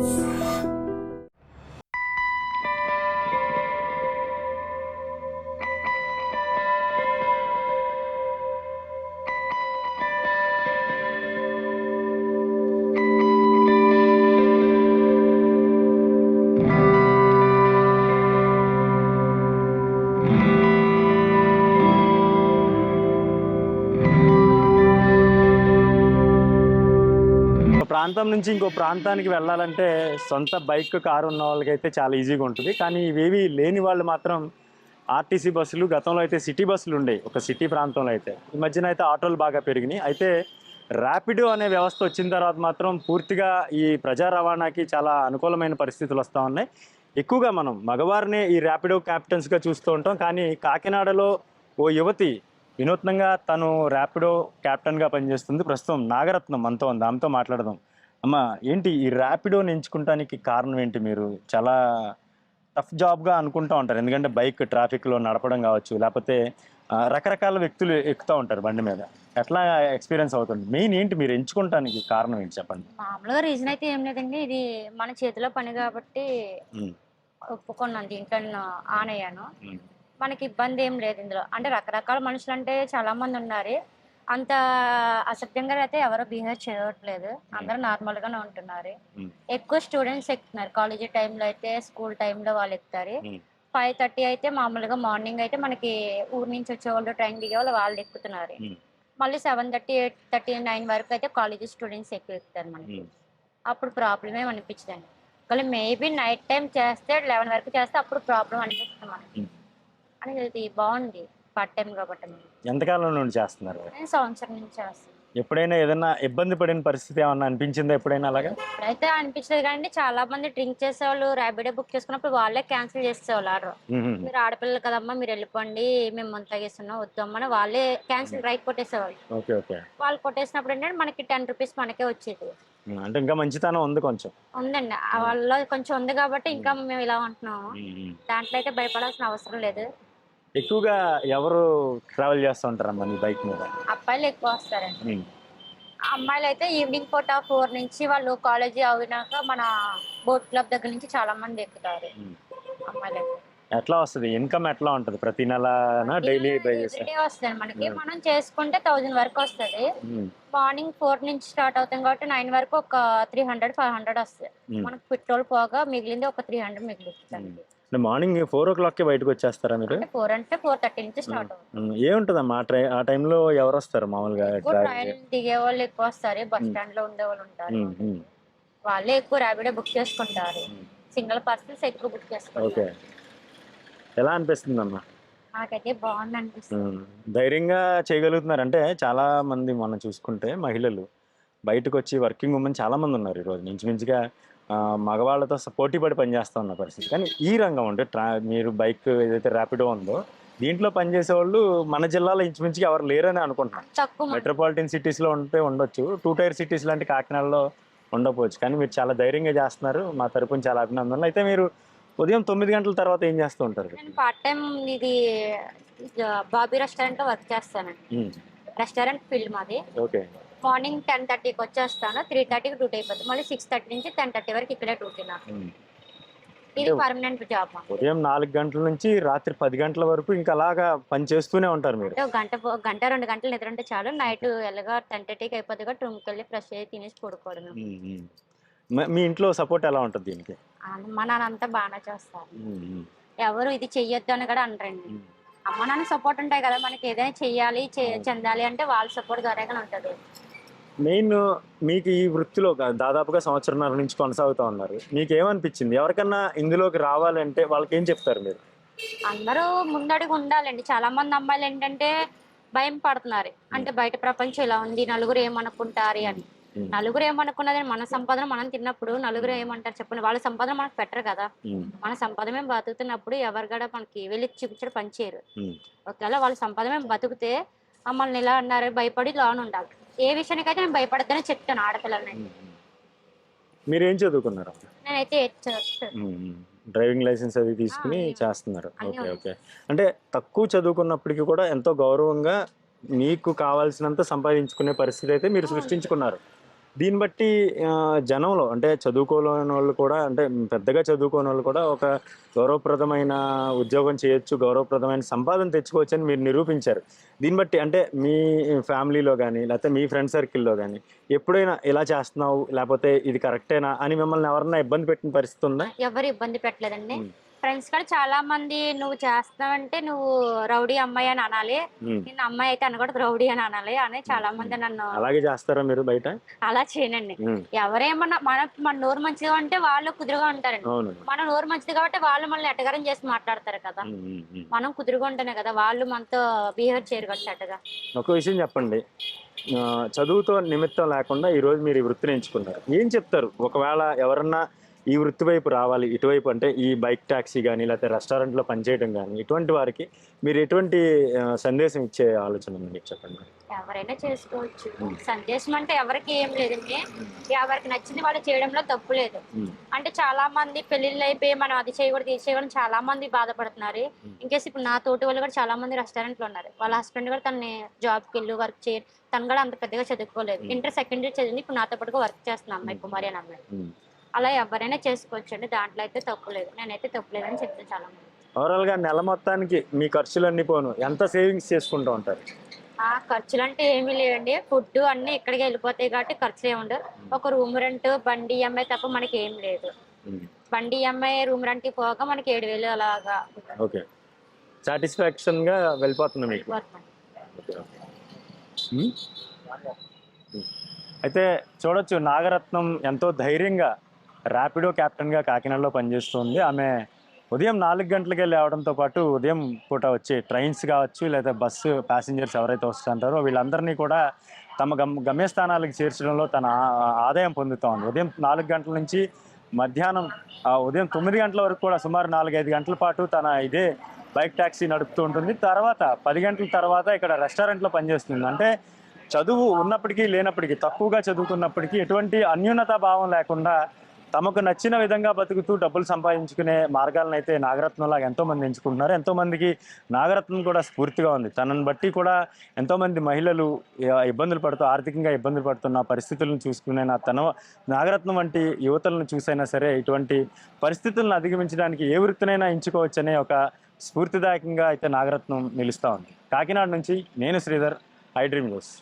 ఒక ప్రాంతం నుంచి ఇంకో ప్రాంతానికి వెళ్ళాలంటే సొంత బైక్ కారు ఉన్న వాళ్ళకైతే చాలా ఈజీగా ఉంటుంది. కానీ ఇవేవి లేని వాళ్ళు మాత్రం ఆర్టీసీ బస్సులు గతంలో అయితే సిటీ బస్సులు ఉండేవి ఒక సిటీ ప్రాంతంలో అయితే. ఈ మధ్యన అయితే ఆటోలు బాగా పెరిగినాయి. అయితే ర్యాపిడో అనే వ్యవస్థ వచ్చిన తర్వాత మాత్రం పూర్తిగా ఈ ప్రజా రవాణాకి చాలా అనుకూలమైన పరిస్థితులు వస్తూ ఉన్నాయి. ఎక్కువగా మనం మగవారినే ఈ ర్యాపిడో క్యాప్టెన్స్గా చూస్తూ ఉంటాం. కానీ కాకినాడలో ఓ యువతి వినూత్నంగా తను ర్యాపిడో క్యాప్టెన్గా పనిచేస్తుంది. ప్రస్తుతం నాగరత్నం మనతో ఉంది. ఆమెతో మాట్లాడదాం. అమ్మ ఏంటి ఈ ర్యాపిడోని ఎంచుకుంటానికి కారణం ఏంటి మీరు? చాలా టఫ్ జాబ్గా అనుకుంటూ ఉంటారు. ఎందుకంటే బైక్ ట్రాఫిక్లో నడపడం కావచ్చు లేకపోతే రకరకాల వ్యక్తులు ఎక్కుతూ ఉంటారు బండి మీద. ఎట్లా ఎక్స్పీరియన్స్ అవుతుంది? మెయిన్ ఏంటి మీరు ఎంచుకుంటానికి కారణం ఏంటి చెప్పండి? మామూలుగా రీజన్ అయితే ఏం లేదండి. ఇది మన చేతిలో పని కాబట్టి ఒప్పుకున్నాను దీంట్లో నేను ఆన్ అయ్యాను మనకి ఇబ్బంది ఏం లేదు ఇందులో. అంటే రకరకాల మనుషులు అంటే చాలా మంది ఉన్నారు. అంత అసభ్యంగా అయితే ఎవరు బిహేవ్ చేయట్లేదు. అందరూ నార్మల్ గానే ఉంటున్నారు ఎక్కువ స్టూడెంట్స్ ఎక్కుతున్నారు. కాలేజీ టైంలో అయితే స్కూల్ టైంలో వాళ్ళు ఎక్కుతారు. ఫైవ్ థర్టీ అయితే మామూలుగా మార్నింగ్ అయితే మనకి ఊరు నుంచి వచ్చే వాళ్ళు ట్రైన్ దిగే వాళ్ళు వాళ్ళు ఎక్కుతున్నారు. మళ్ళీ seven thirty eight thirty nine వరకు అయితే కాలేజీ స్టూడెంట్స్ ఎక్కువ ఎక్కుతారు మనకి. అప్పుడు ప్రాబ్లం ఏమి అనిపించదండి. ఒకవేళ మేబీ నైట్ టైం చేస్తే లెవెన్ వరకు చేస్తే అప్పుడు ప్రాబ్లం అనిపిస్తుంది మనకి. అని ఇది బాగుంది. పార్ట్ టైం కాబట్టి ఎంతకాలం నుండి చేస్తున్నారు? నేను సంవత్సరం నుంచి చేస్తాను. ఎప్పుడైనా ఏదైనా ఇబ్బంది పడిన పరిస్థితి ఏమన్నా అనిపించిందా ఎప్పుడైనా అలాగా? ఇప్పుడైతే అనిపించలేదు కానీ చాలా మంది డ్రింక్ చేసేవాళ్ళు ర్యాపిడో బుక్ చేసుకున్నప్పుడు వాళ్ళే క్యాన్సిల్ చేసేవాళ్ళు ఆర్డర్. మీరు ఆడపిల్లలు కదమ్మా మీరు వెళ్ళిపోండి మేము ముందు తగ్గిస్తున్నాం వద్దమ్మని వాళ్ళే క్యాన్సిల్ రైట్ కొట్టేసేవాళ్ళు. Okay okay. వాళ్ళు కొట్టేసినప్పుడు ఏంటంటే మనకి టెన్ రూపీస్ మనకే వచ్చేది. అంటే ఇంకా మంచితనం ఉంది కొంచెం. ఉందండి. ఆ వాళ్ళలో కొంచెం ఉంది కాబట్టి ఇంకా మేము ఇలా ఉంటున్నాము. దాంట్లో అయితే భయపడాల్సిన అవసరం లేదు. ఎక్కువగా ఎవరు ట్రావెల్ చేస్తూ ఉంటారమ్మా నీ బైక్ మీద? అబ్బాయిలు ఎక్కువ వస్తారండి. అమ్మాయిలు అయితే ఈవినింగ్ పూట ఫోర్ నుంచి వాళ్ళు కాలేజీ అయినాక మన బోట్ క్లబ్ దగ్గర నుంచి చాలా మంది ఎక్కుతారు. అమ్మాయిలు అయితే ఎట్లా వస్తుంది? ఇన్కమ్ ఎట్లా ఉంటుంది? ప్రతి నెలనా డైలీ డ్రైవ్ చేస్తే. వస్తుంది మనకి మనం చేసుకుంటే థౌజండ్ వరకు వస్తుంది. మార్నింగ్ ఫోర్ నుంచి స్టార్ట్ అవుతాం కాబట్టి నైన్ వరకు ఒక త్రీ హండ్రెడ్ ఫైవ్ హండ్రెడ్ వస్తుంది. మనకు పెట్రోల్ పోగా మిగిలింది ఒక త్రీ హండ్రెడ్ మిగులుతుంది అంటే మార్నింగ్ ఫోర్ ఓ క్లాక్కి బయటకు వచ్చేస్తారా మీరు? ఫోర్ అంటే ఫోర్ థర్టీ నుంచి స్టార్ట్ అవుతుంది. ఏముంటుందమ్మా? ఆ ట్రై ఆ టైంలో ఎవరు వస్తారు మామూలుగా? ట్రైన్ దిగే వాళ్ళు ఎక్కువ వస్తారు. బస్ స్టాండ్లో ఉండే వాళ్ళు ఉంటారు. వాళ్ళే ఎక్కువ ర్యాపిడో బుక్ చేసుకుంటారు. సింగిల్ పర్సన్స్ ఎక్కువ బుక్ ఓకే. చేసుకుంటారు. ఎలా అనిపిస్తుంది అమ్మా నాకైతే బాగుంది అనిపిస్తుంది ధైర్యంగా చేయగలుగుతున్నారు అంటే చాలా మంది మనం చూసుకుంటే మహిళలు. బయటకు వచ్చి వర్కింగ్ ఉమెన్ చాలా మంది ఉన్నారు ఈరోజు. ఇంచుమించుగా ఆ, మగవాళ్ళతో పోటీ పడి పనిచేస్తూ ఉన్న పరిస్థితి. కానీ ఈ రంగం అంటే ట్రా మీరు బైక్ ఏదైతే ర్యాపిడో ఉందో దీంట్లో పనిచేసే వాళ్ళు మన జిల్లాలో ఇంచుమించుగా ఎవరు లేరని అనుకుంటున్నాను. మంది. మెట్రోపాలిటన్ సిటీస్లో ఉంటే ఉండొచ్చు. టూ టైర్ సిటీస్ లాంటి కాకినాడలో ఉండకపోవచ్చు. కానీ మీరు చాలా ధైర్యంగా చేస్తున్నారు. మా తరపున చాలా అభినందనలు. అయితే మీరు ఉదయం తొమ్మిది గంటల తర్వాత ఏం చేస్తూ ఉంటారు? నేను పార్ట్ టైం ఇది బాబీ రెస్టారెంట్లో వర్క్ చేస్తానండి రెస్టారెంట్ ఫీల్డ్ మాది. ఓకే. మార్నింగ్ టెన్ థర్టీకి వచ్చేస్తాను. త్రీ థర్టీకి డ్యూటీ అయిపోతుంది మళ్ళీ సిక్స్ థర్టీ నుంచి టెన్ థర్టీ వరకు ఇక్కడే డ్యూటీ నాకు. ఇది పర్మనెంట్ జాబ్ ఉదయం నాలుగు గంటల నుంచి రాత్రి పది గంటల వరకు ఇంకా అలాగా పని చేస్తూనే ఉంటారు మీరు. గంట గంట రెండు గంటలు నిద్ర అంటే చాలు. నైట్ ఎలాగా టెన్ థర్టీకి అయిపోతుంది కాబట్టి రూమ్కి వెళ్ళి ఫ్రెష్ అయ్యి తినేసి పడుకోవడం. మ- ఇంట్లో సపోర్ట్ ఎలా ఉంటుంది దీనికి? మా నాన్న అంతా బాగానే చేస్తారు ఎవరు ఇది చెయ్యొద్దు అని కూడా అనరండి. ఉమ్. అమ్మ నాన్న సపోర్ట్ ఉంటాయి కదా మనకి ఏదైనా చెయ్యాలి చెందాలి అంటే వాళ్ళ సపోర్ట్ ద్వారాగానే ఉంటుంది. మెయిన్ మీకు ఈ వృత్తిలో దాదాపుగా సంవత్సరంన్నర నుంచి కొనసాగుతూ ఉన్నారు. మీకు ఏమనిపించింది ఎవరికన్నా ఇందులోకి రావాలంటే వాళ్ళకి ఏం చెప్తారు మీరు? అందరూ ముందడుగు ఉండాలండి. చాలా మంది అమ్మాయిలు ఏంటంటే భయం పడుతున్నారు. అంటే బయట ప్రపంచం ఇలా ఉంది నలుగురు ఏమనుకుంటారు అని. నలుగురు ఏమనుకున్నదని మన సంపాదన మనం తిన్నప్పుడు నలుగురు ఏమంటారు చెప్పండి వాళ్ళ సంపాదన మనకు పెట్టరు కదా. మన సంపాదన మేము బతుకుతున్నప్పుడు ఎవరు కూడా మనకి వెళ్ళి చూపించడం పనిచేయరు ఒకవేళ వాళ్ళ సంపాదన మేము బతుకుతే మమ్మల్ని ఇలా అన్నారు భయపడి లోన్ ఉండాలి. ఏ విషయానికైతే నేను భయపడద్దని చెప్తాను ఆడపిల్లలని. మీరేం చదువుకున్నారు? నేనైతే. డ్రైవింగ్ లైసెన్స్ అది తీసుకుని చేస్తున్నారు. ఓకే. ఓకే. అంటే తక్కువ చదువుకున్నప్పటికీ కూడా ఎంతో గౌరవంగా మీకు కావాల్సినంత సంపాదించుకునే పరిస్థితి అయితే మీరు సృష్టించుకున్నారు. దీన్ని బట్టి జనంలో అంటే చదువుకోలేని వాళ్ళు కూడా అంటే పెద్దగా చదువుకోని వాళ్ళు కూడా ఒక గౌరవప్రదమైన ఉద్యోగం చేయొచ్చు గౌరవప్రదమైన సంపాదన తెచ్చుకోవచ్చు అని మీరు నిరూపించారు. దీన్ని బట్టి అంటే మీ ఫ్యామిలీలో కానీ లేకపోతే మీ ఫ్రెండ్ సర్కిల్లో కానీ ఎప్పుడైనా ఇలా చేస్తున్నావు లేకపోతే ఇది కరెక్టేనా అని మిమ్మల్ని ఎవరన్నా ఇబ్బంది పెట్టిన పరిస్థితి ఉందా? ఎవరు ఇబ్బంది పెట్టలేదండి. ఫ్రెండ్స్ కూడా చాలా మంది నువ్వు చేస్తావంటే నువ్వు రౌడీ అమ్మాయి అని అనాలి. నేను అమ్మాయి అయితే అనకూడదు రౌడీ అని అనాలి అని చాలా మంది నన్ను అలాగే చేస్తారా మీరు బయట? అలా చేయనండి. ఎవరేమన్నా మన మన నోరు మంచిగా ఉంటే వాళ్ళు కుదురుగా ఉంటారండి. మన నోరు మంచిది కాబట్టి వాళ్ళు మనల్ని ఎట్టగారం చేసి మాట్లాడతారు కదా. మనం కుదురుగా ఉంటేనే కదా వాళ్ళు మనతో బిహేవ్ చేయరు కదా చెడ్డగా. ఒక విషయం చెప్పండి. చదువుతో నిమిత్తం లేకుండా ఈరోజు మీరు ఈ వృత్తిని ఎంచుకున్నారు. ఏం చెప్తారు? ఒకవేళ ఎవరన్నా ఈ వృత్తి వైపు రావాలి ఇటువైపు అంటే ఈ బైక్ ట్యాక్సీ కానీ లేకపోతే రెస్టారెంట్లో పనిచేయడం కానీ ఇటువంటి వారికి మీరు ఎటువంటి సందేశం ఇచ్చే ఆలోచన ఉంది మీకు చెప్పండి ఎవరైనా చేసుకోవచ్చు. సందేశం అంటే ఎవరికి ఏం లేదండి. ఎవరికి నచ్చింది వాళ్ళు చేయడంలో తప్పు లేదు. అంటే చాలా మంది పెళ్ళిళ్ళు అయిపోయి మనం అది చేయకూడదు ఇది చేయకూడదు చాలా మంది బాధపడుతున్నారు. ఇంకేసి ఇప్పుడు నా తోటి వాళ్ళు కూడా చాలా మంది రెస్టారెంట్లు ఉన్నారు. వాళ్ళ హస్బెండ్ కూడా తనని జాబ్కి వెళ్ళి వర్క్ చేయ తను కూడా అంత పెద్దగా చదువుకోలేదు. ఇంటర్ సెకండ్ ఇయర్ చదివింది. ఇప్పుడు నాతో పాటుగా వర్క్ చేస్తున్నా అమ్మాయి కుమారి అని అమ్మాయి. అలా ఎవరైనా చేసుకోవచ్చు అండి దాంట్లో అయితే తప్పు లేదు. నేనైతే తప్పు లేదని చెప్తాను చాలా ఓవరాల్గా నెల మొత్తానికి మీ ఖర్చులన్నీ పోను. ఎంత సేవింగ్స్ చేసుకుంటూ ఉంటారు? ఆ ఖర్చులు అంటే ఏమీ లేవండి. ఫుడ్ అన్ని ఇక్కడికి వెళ్ళిపోతాయి కాబట్టి ఖర్చులు ఏమి ఉండవు. ఒక రూమ్ రెంట్ బండి ఈఎంఐ తప్ప మనకి ఏం లేదు. ఉమ్, బండి ఈఎంఐ రూమ్ రెంట్ పోగా మనకి ఏడు వేలు అలాగా ఓకే సాటిస్ఫాక్షన్గా వెళ్ళిపోతుంది మీకు? ఉమ్. అయితే చూడొచ్చు నాగరత్నం ఎంతో ధైర్యంగా ర్యాపిడో కెప్టెన్గా కాకినాడలో పనిచేస్తుంది. ఆమె ఉదయం నాలుగు గంటలకే లేవడంతో పాటు ఉదయం పూట వచ్చే ట్రైన్స్ కావచ్చు లేదా బస్సు ప్యాసింజర్స్ ఎవరైతే వస్తుంటారో వీళ్ళందరినీ కూడా తమ గమ్ గమ్యస్థానాలకు చేర్చడంలో తన ఆదాయం పొందుతూ ఉంది ఉదయం నాలుగు గంటల నుంచి మధ్యాహ్నం ఉదయం తొమ్మిది గంటల వరకు కూడా సుమారు నాలుగైదు గంటల పాటు తన ఇదే బైక్ ట్యాక్సీ నడుపుతూ ఉంటుంది. తర్వాత పది గంటల తర్వాత ఇక్కడ రెస్టారెంట్లో పనిచేస్తుంది. అంటే చదువు ఉన్నప్పటికీ లేనప్పటికీ తక్కువగా చదువుకున్నప్పటికీ ఎటువంటి అన్యూనతా భావం లేకుండా తమకు నచ్చిన విధంగా బతుకుతూ డబ్బులు సంపాదించుకునే మార్గాలను అయితే నాగరత్నంలాగా ఎంతోమంది ఎంచుకుంటున్నారు. ఎంతోమందికి నాగరత్నం కూడా స్ఫూర్తిగా ఉంది. తనని బట్టి కూడా ఎంతోమంది మహిళలు ఇబ్బందులు పడుతూ ఆర్థికంగా ఇబ్బందులు పడుతున్న పరిస్థితులను చూసుకునే నా తన నాగరత్నం వంటి యువతలను చూసైనా సరే ఇటువంటి పరిస్థితులను అధిగమించడానికి ఏ వృత్తినైనా ఎంచుకోవచ్చనే ఒక స్ఫూర్తిదాయకంగా అయితే నాగరత్నం నిలుస్తూ ఉంది. కాకినాడ నుంచి నేను శ్రీధర్ ఐ డ్రీమ్ న్యూస్.